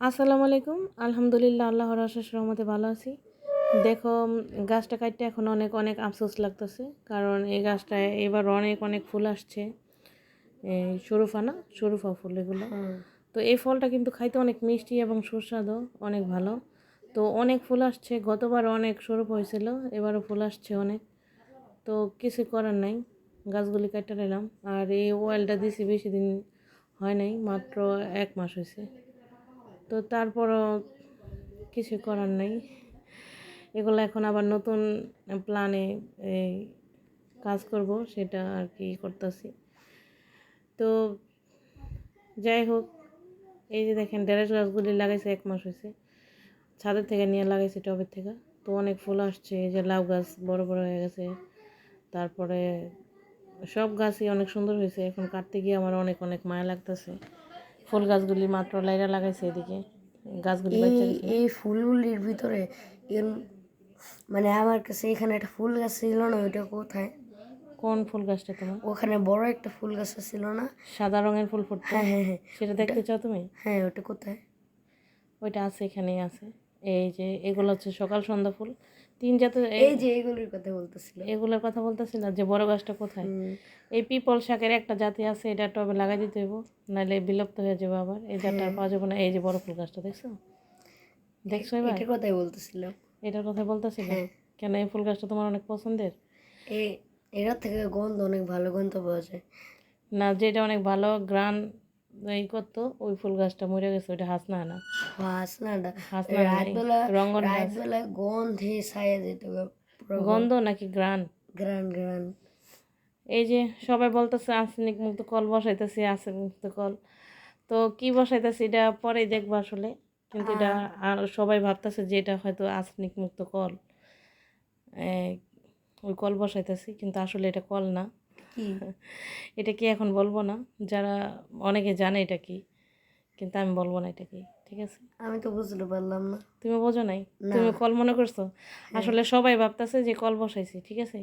আসসালামু আলাইকুম। আলহামদুলিল্লাহ আল্লাহর আশেষ রহমতে ভালো আছি। দেখো গাছটা কাটতে এখন অনেক অনেক আফসোস লাগতেছে। কারণ এই গাছটায় এবার অনেক অনেক ফুল আসছে। এই শরুফা না? শরুফা ফুল এগুলো। তো এই ফলটা কিন্তু খাইতে অনেক মিষ্টি এবং সুস্বাদু অনেক ভালো। তো অনেক ফুল আসছে। গতবার অনেক সরুফ হয়েছিল এবারও ফুল আসছে অনেক। তো কিছু করার নাই। গাছগুলি কাটতে নিলাম। আর এই অয়েলটা দিছি বেশি দিন হয় নাই মাত্র এক মাস হয়েছে। তো তারপরও কিছু করার নাই। এগুলো এখন আবার নতুন প্ল্যানে এই কাজ করব, সেটা আর কি করতেছি। তো যাই হোক, এই যে দেখেন, ড্যারেস গাছগুলি লাগাইছে এক মাস হয়েছে ছাদের থেকে নিয়ে লাগাইছে টবের থেকে। তো অনেক ফুল আসছে, এই যে লাউ গাছ বড় বড় হয়ে গেছে। তারপরে সব গাছই অনেক সুন্দর হয়েছে এখন কাটতে গিয়ে আমার অনেক অনেক মায়া লাগতেছে। ফুল গাছগুলি মাত্র লাইরা লাগাইছে এদিকে। গাছগুলি এই ফুলগুলির ভিতরে মানে আমার কাছে এখানে একটা ফুল গাছ ছিল না ওইটা কোথায়? কোন ফুল গাছটা তোমার? ওখানে বড় একটা ফুল গাছ ছিল না? সাদা রঙের ফুল ফুটতো। হ্যাঁ হ্যাঁ হ্যাঁ। সেটা দেখতে চাও তুমি? হ্যাঁ ওটা কোথায়? ওইটা আছে এখানেই আছে। এই যে এগুলো হচ্ছে সকাল সন্ধ্যা ফুল। তিন জাতের এই- যে এগুলির কথা বলতেছিল। এগুলোর কথা বলতেছিল যে বড় গাছটা কোথায়? এই পিপল শাকের একটা জাতি আছে এটা টবে লাগাই দিতে হইব নাহলে বিলুপ্ত হয়ে যাবে আবার। এই জাতটা পাওয়া যাবে না এই যে বড় ফুল গাছটা দেখছ? দেখছ এবার? এটার কথাই বলতেছিলাম এটার কথা বলতেছিল হ্যাঁ। কেন এই ফুল গাছটা তোমার অনেক পছন্দের? এই এটার থেকে গন্ধ অনেক ভালো গন্ধ পাওয়া যায়। না যেটা অনেক ভালো গ্রান এই করতো ওই ফুল গাছটা মরে গেছে ওইটা হাসনা না। হাসনাটা হাসনা রঙ্গন রাতবেলা গন্ধে ছায়া যেত গন্ধ। নাকি গ্রান গ্রান গ্রান এই যে সবাই বলতেছে আর্সেনিক মুক্ত কল বসাইতেছি আর্সেনিক মুক্ত কল। তো কি বসাইতেছি এটা পরেই দেখব আসলে। কিন্তু এটা আর সবাই ভাবতেছে যে এটা হয়তো আর্সেনিক মুক্ত কল। ওই কল বসাইতেছি কিন্তু আসলে এটা কল না। কি? এটা কি এখন বলব না? যারা অনেকে জানে এটা কি কিন্তু আমি বলব না এটা কি ঠিক আছে? আমি তো বুঝতে পারলাম না। তুমি বোঝো নাই? তুমি কল মনে করছ? আসলে সবাই ভাবতেছে যে কল বসাইছি ঠিক আছে?